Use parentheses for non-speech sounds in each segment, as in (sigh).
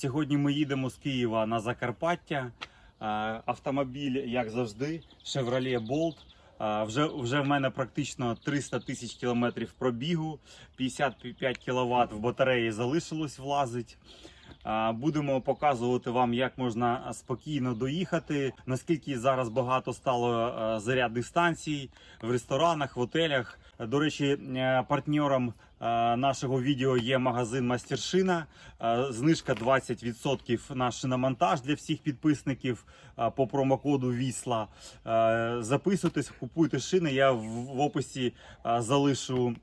Сьогодні ми їдемо з Києва на Закарпаття. Е, Автомобіль, як завжди, Chevrolet Bolt. Е, Вже, вже в мене практично 300 тисяч кілометрів пробігу, 55 кВт в батареї залишилось влазить. Е, Будемо показувати вам, як можна спокійно доїхати, наскільки зараз багато стало зарядних станцій в ресторанах, в готелях. До речі, партнером нашого відео є магазин Мастершина. Е, Знижка 20% на шиномонтаж для всіх підписників е, по промокоду Вісла. Е, Записуйтесь, купуйте шини. Я в описі е, залишу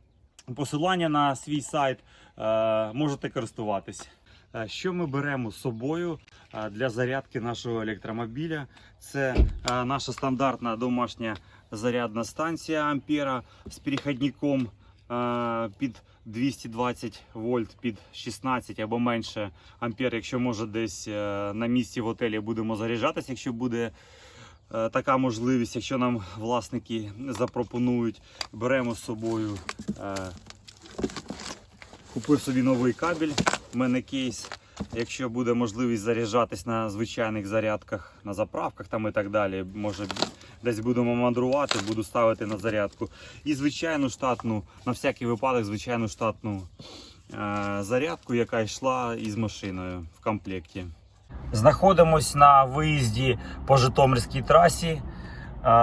посилання на свій сайт. Е, Можете користуватись. Е, Що ми беремо з собою е, для зарядки нашого електромобіля? Це е, наша стандартна домашня зарядна станція Ампера з перехідником е, під 220 вольт, під 16 або менше ампер. Якщо може десь е, на місці в готелі будемо заряджатися, якщо буде е, така можливість, якщо нам власники запропонують, беремо з собою. е, Купив собі новий кабель, в мене кейс. Якщо буде можливість заряджатись на звичайних зарядках, на заправках там і так далі, може десь будемо мандрувати, буду ставити на зарядку. І звичайну штатну, на всякий випадок, звичайну штатну е- зарядку, яка йшла із машиною в комплекті. Знаходимось на виїзді по Житомирській трасі. Е,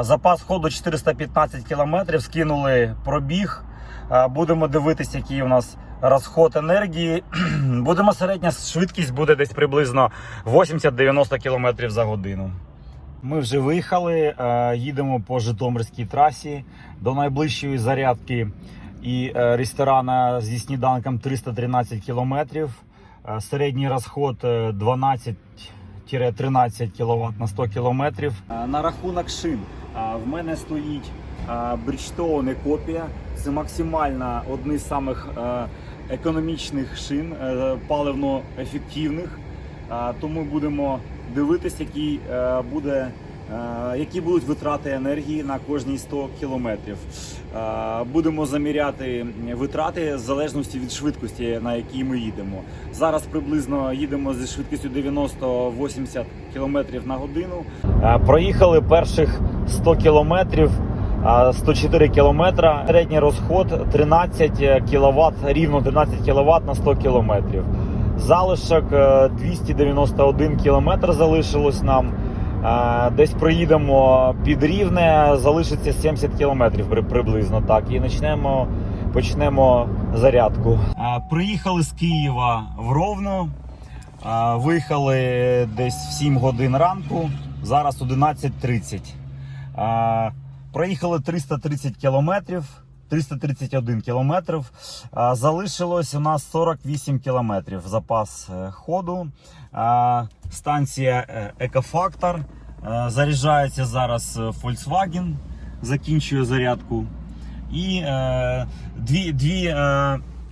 Запас ходу 415 км, скинули пробіг. Е, Будемо дивитися, який у нас розход енергії. (clears throat) Будемо середня швидкість буде десь приблизно 80-90 км за годину. Ми вже виїхали, е, їдемо по Житомирській трасі до найближчої зарядки і е, ресторана зі сніданком 313 кілометрів. Е, Середній розход е, 12-13 кВт на 100 км. На рахунок шин в мене стоїть Bridgestone копія. Це максимально одні з самих економічних шин, е, паливно-ефективних. Е, Тому будемо дивитися, які, е, буде, е, які будуть витрати енергії на кожні 100 кілометрів. Е, Будемо заміряти витрати в залежності від швидкості, на якій ми їдемо. Зараз приблизно їдемо зі швидкістю 90-80 км на годину. Проїхали перших 100 кілометрів. а 104 кілометра. Середній розход 13 кВт, рівно 13 кВт на 100 кілометрів. Залишок е, 291 кілометр залишилось нам. Е, Десь проїдемо під рівне, залишиться 70 кілометрів приблизно так. І почнемо, почнемо зарядку. Приїхали з Києва в Ровно. Е, Виїхали десь в 7 годин ранку, зараз 11.30. Е, Проїхали 330 кілометрів, 331 кілометрів. Залишилось у нас 48 кілометрів запас е, ходу. Станція е, Екофактор. Е, Заряджається зараз Volkswagen, закінчує зарядку. І дві, дві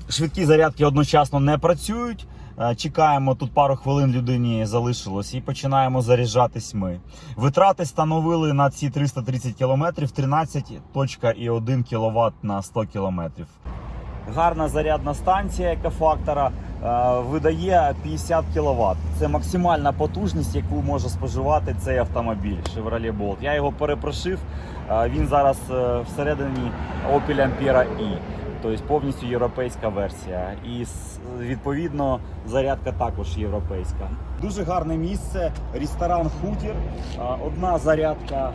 швидкі зарядки одночасно не працюють. Е, Чекаємо тут пару хвилин людині залишилось і починаємо заряджатись ми. Витрати становили на ці 330 км 13.1 кВт на 100 км. Гарна зарядна станція екофактора е, видає 50 кВт. Це максимальна потужність, яку може споживати цей автомобіль Chevrolet Bolt. Я його перепрошив. е, Він зараз всередині Opel Ampera E. Тобто повністю європейська версія. І відповідно зарядка також європейська. Дуже гарне місце, ресторан Хутір. Одна зарядка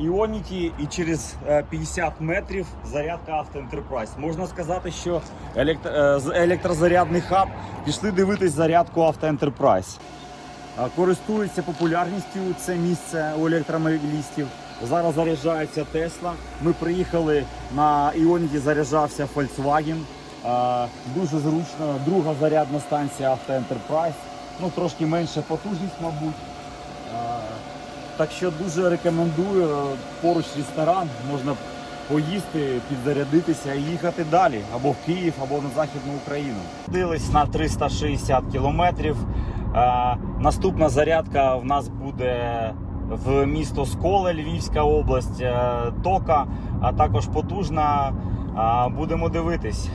Ionity і через е, 50 метрів зарядка Enterprise. Можна сказати, що е, електрозарядний хаб пішли дивитись зарядку Auto Enterprise. А, Користується популярністю це місце у електромобілістів. Зараз заряджається Тесла. Ми приїхали на Іоніті, заряджався Volkswagen. Дуже зручно. Друга зарядна станція Auto Enterprise. Ну, трошки менша потужність, мабуть. Так що дуже рекомендую. Поруч ресторан, можна поїсти, підзарядитися і їхати далі. Або в Київ, або на Західну Україну. Дились на 360 кілометрів. Наступна зарядка в нас буде в місто Сколе, Львівська область, е, Тока, а також потужна Будемо дивитись.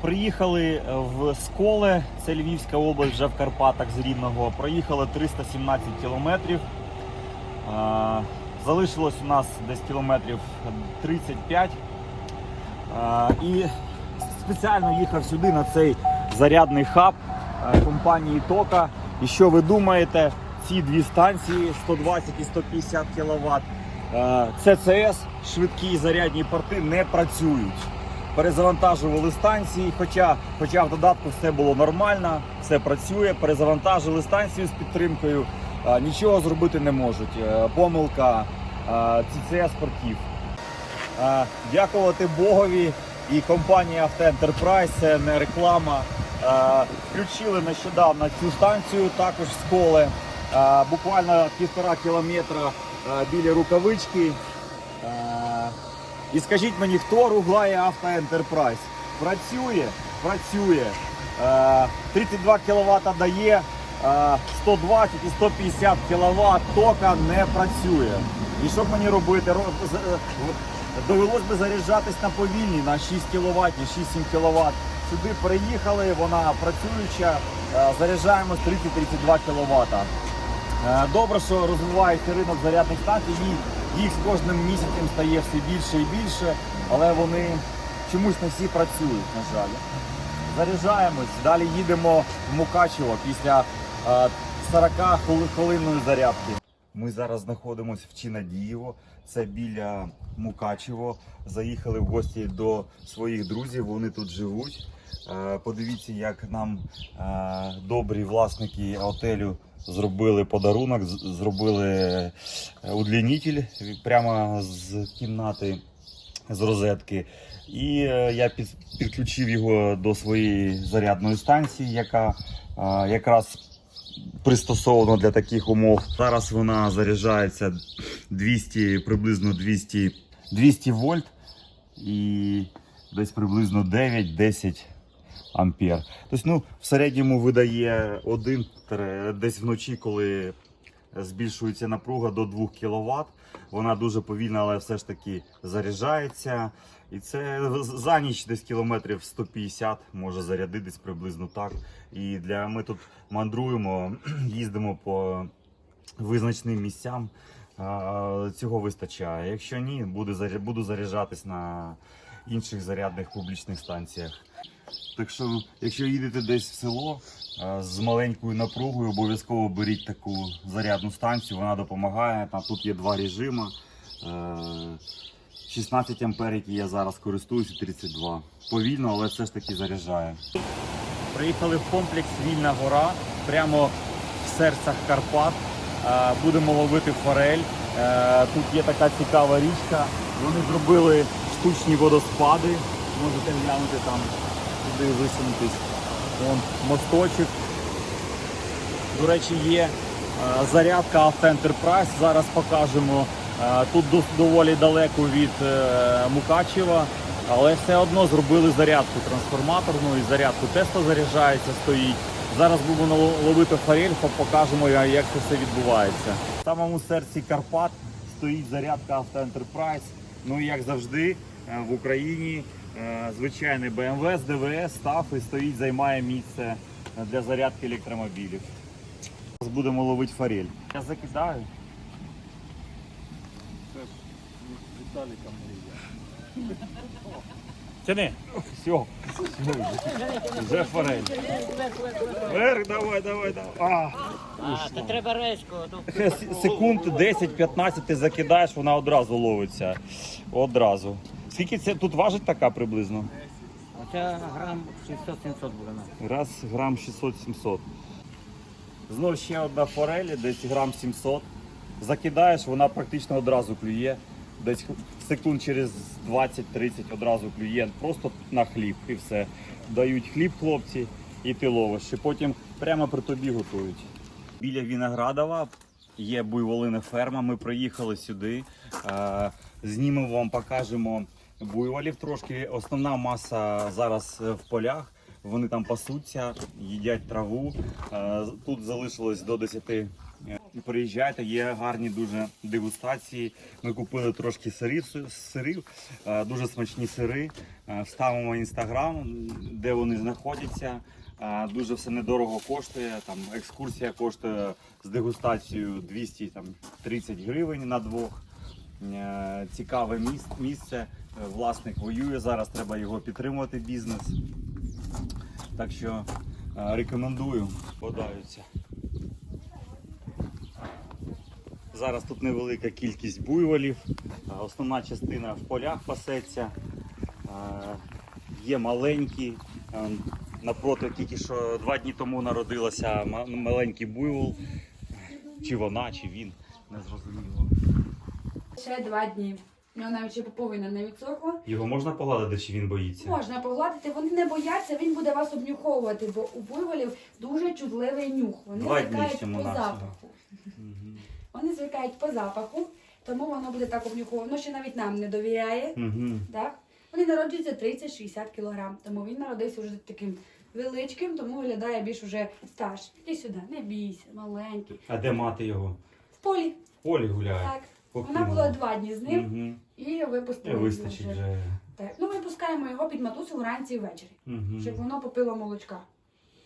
Приїхали в Сколе, це Львівська область, вже в Карпатах з Рівного. Проїхали 317 кілометрів. Залишилось у нас десь кілометрів 35. І спеціально їхав сюди на цей зарядний хаб е, компанії Тока. І що ви думаєте? Ці дві станції 120 і 150 кВт ЦЦС, швидкі зарядні порти не працюють. Перезавантажували станції, хоча, хоча в додатку все було нормально, все працює. Перезавантажили станцію з підтримкою, нічого зробити не можуть. Е, Помилка е, ЦЦС портів. Е, Дякувати Богові і Авто Ентерпрайз, це не реклама. Включили нещодавно цю станцію, також з коле. Буквально півтора кілометра біля рукавички. І скажіть мені, хто ругає Авто Ентерпрайз? Працює, працює. Е, 32 кВт дає, е, 120 і 150 кВт тока не працює. І що б мені робити? Е, Довелось би заряджатись на повільні на 6 кВт, 6-7 кВт. Сюди приїхали, вона працююча, заряджаємо 30-32 кВт. Е, Добре, що розвивається ринок зарядних станцій, їх, з кожним місяцем стає все більше і більше, але вони чомусь не всі працюють, на жаль. Заряджаємось, далі їдемо в Мукачево після е, 40 хвилинної зарядки. Ми зараз знаходимося в Чинадієво, це біля Мукачево. Заїхали в гості до своїх друзів, вони тут живуть. Е, Подивіться, як нам е, добрі власники готелю зробили подарунок, зробили е, удлінитель прямо з кімнати з розетки. І е, я підключив його до своєї зарядної станції, яка е, якраз пристосована для таких умов. Зараз вона заряджається 200, приблизно 200, 200 вольт і десь приблизно 9-10 ампер. Тобто, ну, в середньому видає один тре- десь вночі, коли збільшується напруга до 2 кВт. Вона дуже повільна, але все ж таки заряджається. І це за ніч десь кілометрів 150 може зарядитись приблизно так. І для ми тут мандруємо, (clears throat) їздимо по визначним місцям. Цього вистачає. Якщо ні, буду заряджатись на інших зарядних публічних станціях. Так що, якщо їдете десь в село е, з маленькою напругою, обов'язково беріть таку зарядну станцію, вона допомагає. Там тут є два режими. е, 16 ампер, які я зараз користуюся, 32. Повільно, але все ж таки заряджає. Приїхали в комплекс Вільна гора, прямо в серцях Карпат. Е, Будемо ловити форель. Е, Тут є така цікава річка. Вони зробили штучні водоспади. Можете глянути там, туди висунутись. Вон мосточок. До речі, є е, зарядка Авто Enterprise. Зараз покажемо. Е, Тут доволі далеко від е, Мукачева, але все одно зробили зарядку трансформаторну і зарядку Тесла заряджається, стоїть. Зараз будемо ловити форель, покажемо, як це все відбувається. В самому серці Карпат стоїть зарядка Авто Enterprise. Ну і як завжди, в Україні звичайний BMW з ДВС став і стоїть, займає місце для зарядки електромобілів. Зараз будемо ловити форель. Я закидаю. Тяни. Все. Вже форель. Вверх, давай, давай, давай. А. А, то треба резко. Ще с- Секунд 10-15 ти закидаєш, вона одразу ловиться. Одразу. Скільки це тут важить така приблизно? оце грам 600-700 буде. Раз грам 600-700. Знов ще одна форель, десь грам 700. Закидаєш, вона практично одразу клює. Десь секунд через 20-30 одразу клює. Просто на хліб і все. Дають хліб хлопці і ти ловиш. І потім прямо при тобі готують. Біля Віноградова є буйволина ферма. Ми приїхали сюди. Е, Знімемо вам, покажемо буйволів трошки. Основна маса зараз е, в полях. Вони там пасуться, їдять траву. Е, Тут залишилось до 10 е, Приїжджайте, є гарні дуже дегустації. Ми купили трошки сирів, сирів дуже смачні сири. Вставимо інстаграм, де вони знаходяться. Дуже все недорого коштує. Там екскурсія коштує з дегустацією 230 гривень на двох. Е, Цікаве місце. Е, Власник воює зараз, треба його підтримувати бізнес. Так що е, рекомендую. Подаються. Зараз тут невелика кількість буйволів. Основна частина в полях пасеться. Є маленькі. Напроти тільки що два дні тому народилася маленький буйвол. Чи вона, чи він. Не зрозуміло. Ще два дні. У нього навіть ще поповина не відсохла. Його можна погладити, чи він боїться? Можна погладити, вони не бояться, він буде вас обнюховувати, бо у буйволів дуже чутливий нюх. Вони Два дні звикають по навсього. запаху. Мгм. Вони звикають по запаху, тому воно буде так обнюховувати. Воно ще навіть нам не довіряє. Мгм. Так? Вони народжуються 30-60 кг, тому він народився вже таким величким, тому виглядає більш уже старший. Іди сюди, не бійся, маленький. А де мати його? В полі, В полі гуляє. так. Вона була два дні з ним і випустили. Вистачить вже. вже. Так. Ну, ми пускаємо його під матусу вранці і ввечері, Мгм. щоб воно попило молочка.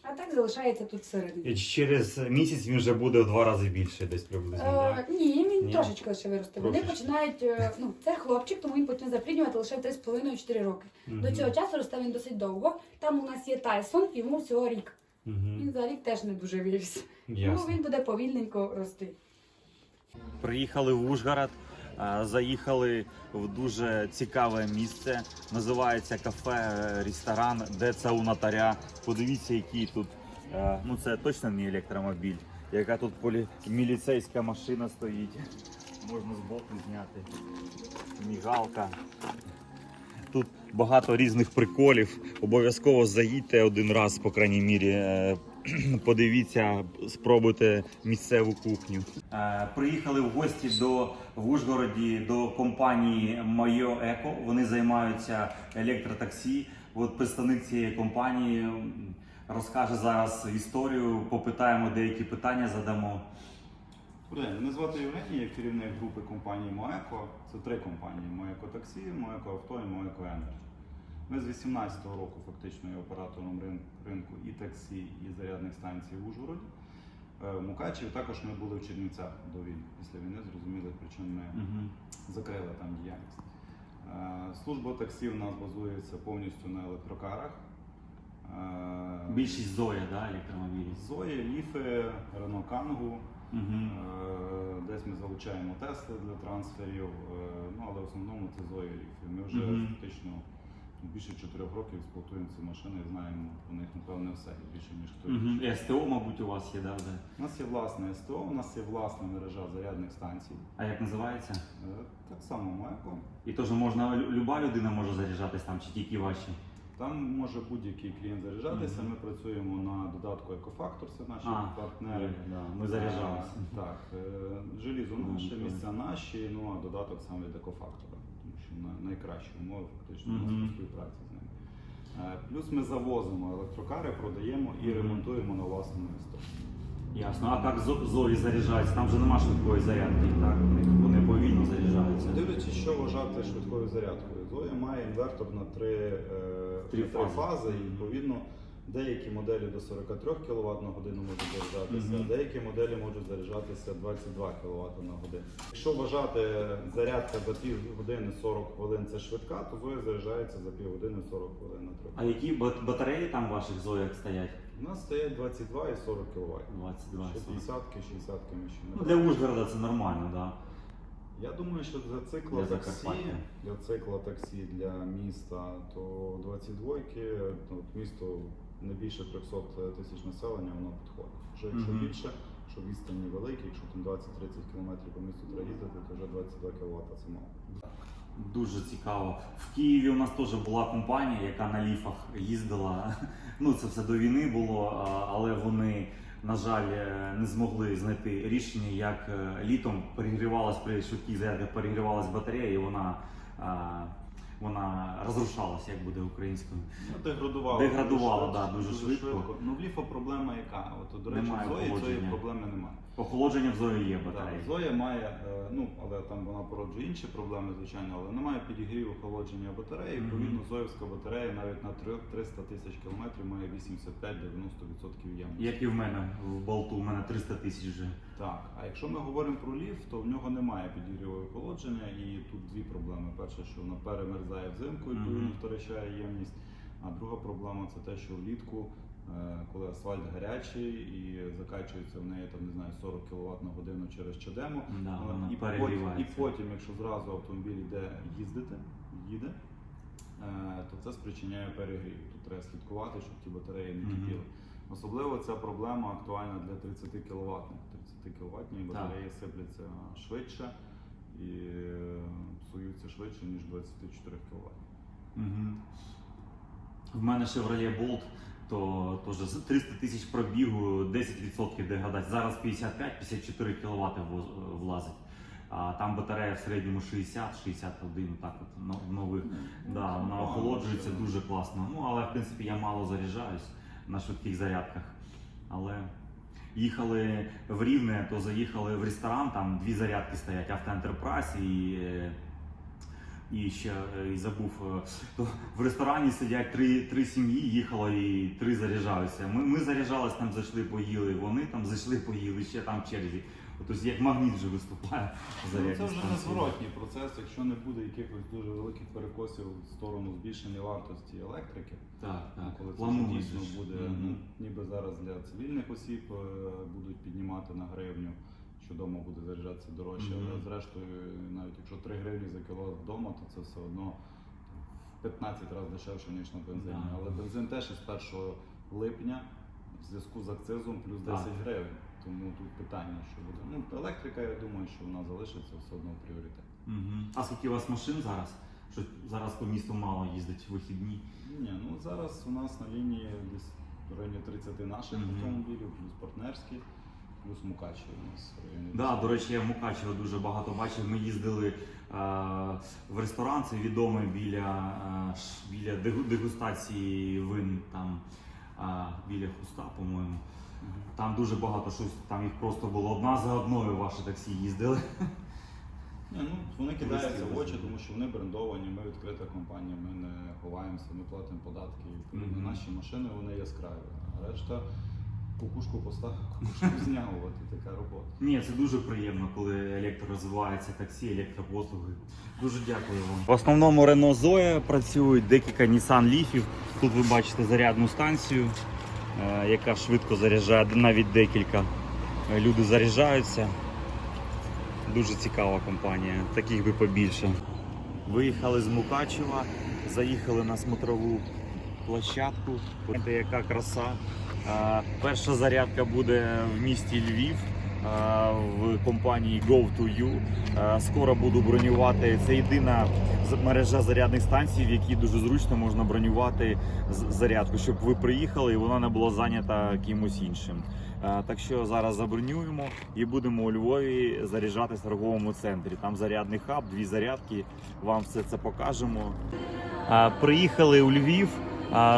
А так залишається тут всередині. І через місяць він вже буде в два рази більше, десь приблизно. так? Е, ні, він Ні? трошечки лише виросте. Вони Трошечки. починають, е, ну, це хлопчик, тому він почне запліднювати лише в 3,5-4 роки. До Мгм. цього часу росте він досить довго. Там у нас є Тайсон, йому всього рік. Мгм. Він за рік теж не дуже вивівся. Тому Ясно. він буде повільненько рости. Приїхали в Ужгород, заїхали в дуже цікаве місце. Називається кафе, е, ресторан, де це у нотаря. Подивіться, який тут. е, Ну це точно не електромобіль. Яка тут полі... міліцейська машина стоїть. Можна збоку зняти. Мігалка. Тут багато різних приколів. Обов'язково заїдьте один раз, по крайній мірі. (clears throat) Подивіться, спробуйте місцеву кухню. Е, Приїхали в гості до в Ужгороді до компанії Моє Еко. Вони займаються електротаксі. От представник цієї компанії розкаже зараз історію. Попитаємо деякі питання, задамо. Добрий день, мене звати Євгеній, я керівник групи компанії Моеко. Це три компанії: Моеко Таксі, Моеко Авто і Моеко Енерджі. Ми з 18-го року фактично є оператором ринку і таксі, і зарядних станцій в Ужгороді. Е, В Мукачеві також ми були в Чернівцях до війни. Після війни зрозумілих причин ми закрили там діяльність. Е, Служба таксі у нас базується повністю на електрокарах. Е, Більшість Зоя, да, електромобілів. Зої, Ліфи, Рено Кангу. Угу. Десь ми залучаємо Тесли для трансферів, ну але в основному це Зої Ліфи. Ми вже Мгм. фактично більше чотирьох років експлуатуємо ці машини і знаємо про них напевне все більше ніж хто інший. Угу. СТО, мабуть, у вас є, да, вже? У нас є власне СТО, у нас є власна мережа зарядних станцій. А як називається? Е, Так само Майко. І теж можна лю- люба людина може заряджатись там, чи тільки ваші? Там може будь-який клієнт заряджатися. Мгм. Ми працюємо на додатку Екофактор, це наші А, партнери. Да, ми заряджалися. Е, Так, е, желізо Ну, наше, місця наші, ну а додаток саме від екофактора, на найкращі умови фактично у нас Мгм. по співпраці з ними. Е, Плюс ми завозимо електрокари, продаємо і ремонтуємо на власному місто. Ясно. А так зорі заряджаються? Там вже нема швидкої зарядки, так? Вони, повільно заряджаються. Дивлячись, що вважати швидкою зарядкою. Зоя має інвертор на три, е, Три на фази. фази, і відповідно деякі моделі до 43 кВт на годину можуть заряджатися, Мгм. а деякі моделі можуть заряджатися 22 кВт на годину. Якщо вважати зарядка за пів години 40 хвилин це швидка, то Зоя заряджається за пів години 40 хвилин на три. А які бат- батареї там в ваших Зоях стоять? У нас стоять 22 і 40 кВт. 22. Ще 50-ки, 60-ки ми ще не Ну, для Ужгорода це нормально, так? Да? Я думаю, що для цикла Для таксі, для цикла таксі для міста, то 22-ки, ну, от місто не більше 300 тисяч населення, воно підходить. Вже якщо Мгм. більше, що відстані великі, якщо там 20-30 км по місту треба їздити, то вже 22 кВт це мало. Дуже цікаво. В Києві у нас теж була компанія, яка на ліфах їздила. (laughs) Ну, це все до війни було, але вони, на жаль, е, не змогли знайти рішення, як е, літом перегрівалась при швидких зарядках, перегрівалась батарея, і вона, вона розрушалася, як буде українською. Ну, деградувало. Деградувало, да, дуже швидко. Ну, в ліфа проблема яка? От, до речі, Немає в Зої цієї проблеми немає. Охолодження в зої є батареї. Зоя має, е, ну але там вона породжує інші проблеми, звичайно, але немає підігріву охолодження батареї. Відповідно, Зоївська батарея навіть на 300 тисяч кілометрів має 85-90% ємності. Як і в мене в болту, у мене 300 тисяч вже. Так, а якщо ми говоримо про ліф, то в нього немає підігріву охолодження, і тут дві проблеми. Перше, що вона перемерзає взимку, і Мгм. втрачає ємність. А друга проблема це те, що влітку, е, коли асфальт гарячий і закачується в неї там не знаю 40 кВт на годину через чадему. Да, і, потім, і потім, якщо зразу автомобіль йде їздити, їде, е, то це спричиняє перегрів. Тут треба слідкувати, щоб ті батареї не кипіли. Особливо ця проблема актуальна для 30 кВт. 30 кВт батареї сипляться швидше і е, псуються швидше, ніж 24 кВт. Угу. В мене Chevrolet Bolt, то теж 300 тисяч пробігу, 10% деградації. Зараз 55-54 кВт влазить. А там батарея в середньому 60-61, так от но- нових. Да, вона охолоджується дуже класно. Ну, але в принципі я мало заряджаюсь на швидких зарядках. Але їхали в Рівне, то заїхали в ресторан, там дві зарядки стоять, Авто і. І ще е, і забув, е, то в ресторані сидять три, три сім'ї, їхало і три заряджалися. Ми, ми заряджались, там зайшли, поїли, вони там зайшли, поїли, ще там в черзі. Тобто як магніт вже виступає. Ну, це вже незворотній процес, якщо не буде якихось дуже великих перекосів в сторону збільшення вартості електрики. Так, Ну, так. Коли це вже дійсно буде, ну ніби зараз для цивільних осіб е, будуть піднімати на гривню, що вдома буде заряджатися дорожче, Мгм. але зрештою, навіть якщо 3 гривні за кіловат вдома, то це все одно в 15 разів дешевше, ніж на бензині. Да. Але бензин теж із 1 липня в зв'язку з акцизом плюс 10 Так. гривень. Тому тут питання, що буде. Ну, електрика, я думаю, що вона залишиться все одно в пріоритеті. Мгм. А скільки у вас машин зараз? Що зараз по місту мало їздить вихідні? Ні, ну зараз у нас на лінії десь в районі 30 наших Мгм. автомобілів, плюс партнерські, плюс Мукачі у нас в районі. Да, до речі, я Мукачево дуже багато бачив. Ми їздили е, в ресторан, це відомий біля, е, біля дегустації вин, там е, біля хуста, по-моєму. Там дуже багато щось, там їх просто було одна за одною ваші таксі їздили. Ні, ну, вони кидаються в очі, тому що вони брендовані, ми відкрита компанія, ми не ховаємося, ми платимо податки. Відповідно, Мгм. наші машини вони яскраві. А решта кукушку поставив, кукушку (laughs) зняв, от і така робота. Ні, це дуже приємно, коли електро розвивається таксі, електропослуги. Дуже дякую вам. В основному Renault Zoe працюють декілька Nissan Leafів. Тут ви бачите зарядну станцію, яка швидко заряджає, навіть декілька. Е, Люди заряджаються. Дуже цікава компанія, таких би побільше. Виїхали з Мукачева, заїхали на смотрову площадку. Погляньте, яка краса. Е, Перша зарядка буде в місті Львів е, в компанії Go2U. Е, Скоро буду бронювати. Це єдина мережа зарядних станцій, в якій дуже зручно можна бронювати зарядку, щоб ви приїхали і вона не була зайнята кимось іншим. Так що зараз забронюємо і будемо у Львові заряджатись в торговому центрі. Там зарядний хаб, дві зарядки. Вам все це покажемо. Приїхали у Львів.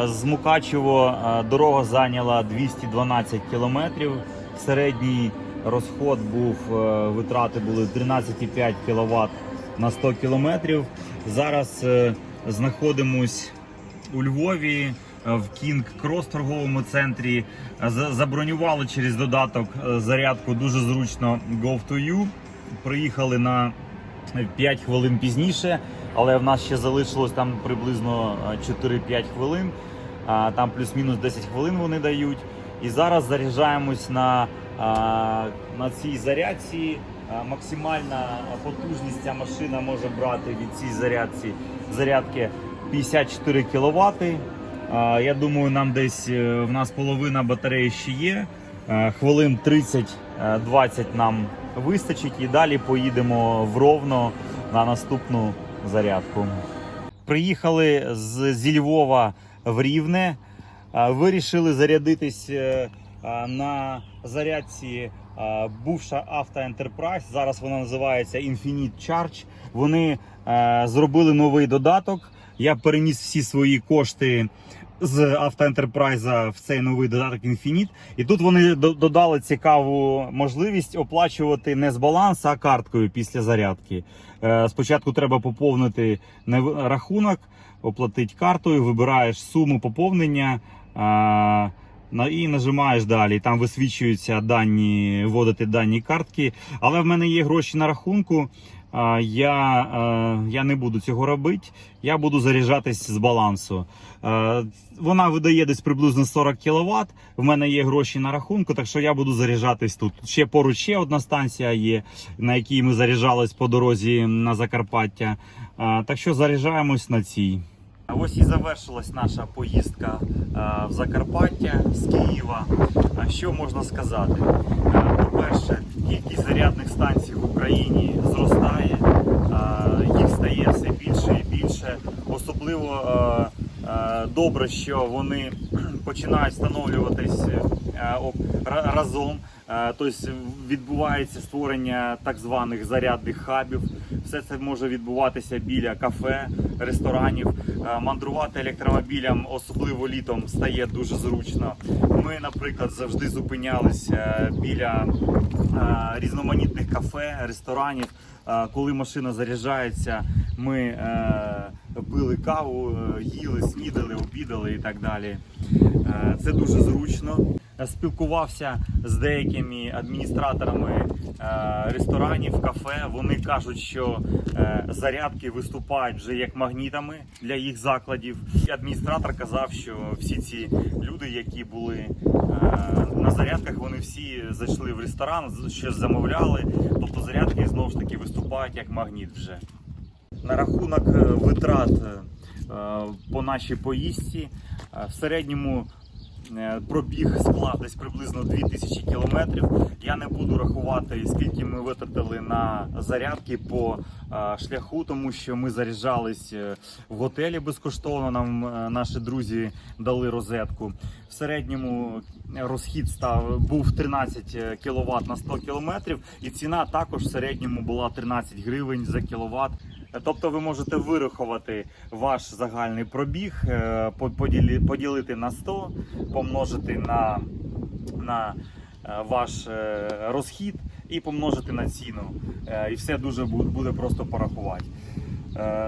З Мукачево дорога зайняла 212 кілометрів. Середній розход був, е, витрати були 13,5 кВт на 100 кілометрів. Зараз е, знаходимось у Львові е, в Кінг Крос торговому центрі. Забронювали через додаток зарядку дуже зручно Go2U. Приїхали на 5 хвилин пізніше, але в нас ще залишилось там приблизно е, 4-5 хвилин. Там плюс-мінус 10 хвилин вони дають. І зараз заряджаємось на, на цій зарядці. Максимальна потужність ця машина може брати від цієї зарядці зарядки 54 кВт. Я думаю, нам десь е, в нас половина батареї ще є. Е, Хвилин 30-20 нам вистачить і далі поїдемо в Ровно на наступну зарядку. Приїхали з, зі Львова в Рівне. Е, Вирішили зарядитись е, е, на зарядці бувша Авто Enterprise, зараз вона називається Infinite Charge. Вони е, зробили новий додаток. Я переніс всі свої кошти з Авто Enterprise в цей новий додаток Infinite. І тут вони додали цікаву можливість оплачувати не з балансу, а карткою після зарядки. Е, Спочатку треба поповнити рахунок, оплатити картою, вибираєш суму поповнення. І нажимаєш далі. Там висвічуються дані, вводити дані картки. Але в мене є гроші на рахунку. Я, е, я не буду цього робити. Я буду заряджатись з балансу. Е, Вона видає десь приблизно 40 кВт. В мене є гроші на рахунку, так що я буду заряджатись тут. Ще поруч ще одна станція є, на якій ми заряджались по дорозі на Закарпаття. Е, Так що заряджаємось на цій. Ось і завершилась наша поїздка е, в Закарпаття з Києва. А Що можна сказати? Е, По-перше, кількість зарядних станцій в Україні зростає, Е, їх стає все більше і більше. Особливо добре, що вони (clears throat) починають встановлюватись разом. Тобто відбувається створення так званих зарядних хабів. Все це може відбуватися біля кафе, ресторанів. Е, Мандрувати електромобілям, особливо літом, стає дуже зручно. Ми, наприклад, завжди зупинялися біля е, різноманітних кафе, ресторанів. Коли машина заряджається, ми пили каву, їли, снідали, обідали і так далі. Це дуже зручно. Спілкувався з деякими адміністраторами е, ресторанів, кафе. Вони кажуть, що е, зарядки виступають вже як магнітами для їх закладів. І адміністратор казав, що всі ці люди, які були е, на зарядках, вони всі зайшли в ресторан, щось замовляли. Тобто зарядки знову ж таки виступають як магніт вже. На рахунок витрат по нашій поїздці в середньому пробіг склав десь приблизно 2000 кілометрів. Я не буду рахувати, скільки ми витратили на зарядки по е, шляху, тому що ми заряджались е, в готелі безкоштовно. Нам е, наші друзі дали розетку. В середньому розхід став був 13 кВт на 100 кілометрів, і ціна також в середньому була 13 гривень за кіловат. Тобто ви можете вирахувати ваш загальний пробіг, е, поділити на 100, помножити на, на е, ваш е, розхід і помножити на ціну. І все дуже буде просто порахувати.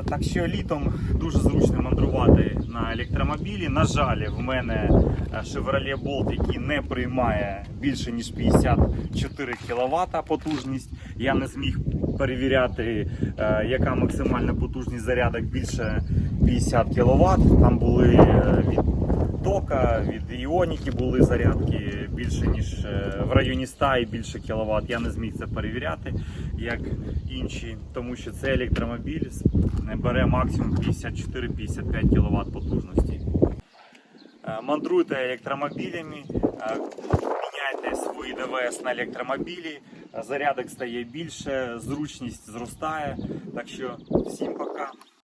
Так що літом дуже зручно мандрувати на електромобілі. На жаль, в мене Chevrolet Bolt, який не приймає більше ніж 54 кВт потужність. Я не зміг перевіряти, е, яка максимальна потужність зарядок більше 50 кВт. Там були е, від тока, від іоніки були зарядки більше ніж е, в районі 100 і більше кВт. Я не зміг це перевіряти, як інші, тому що цей електромобіль бере максимум 54-55 кВт потужності. Мандруйте електромобілями, міняйте свої ДВС на електромобілі, зарядок стає більше, зручність зростає. Так що всім пока.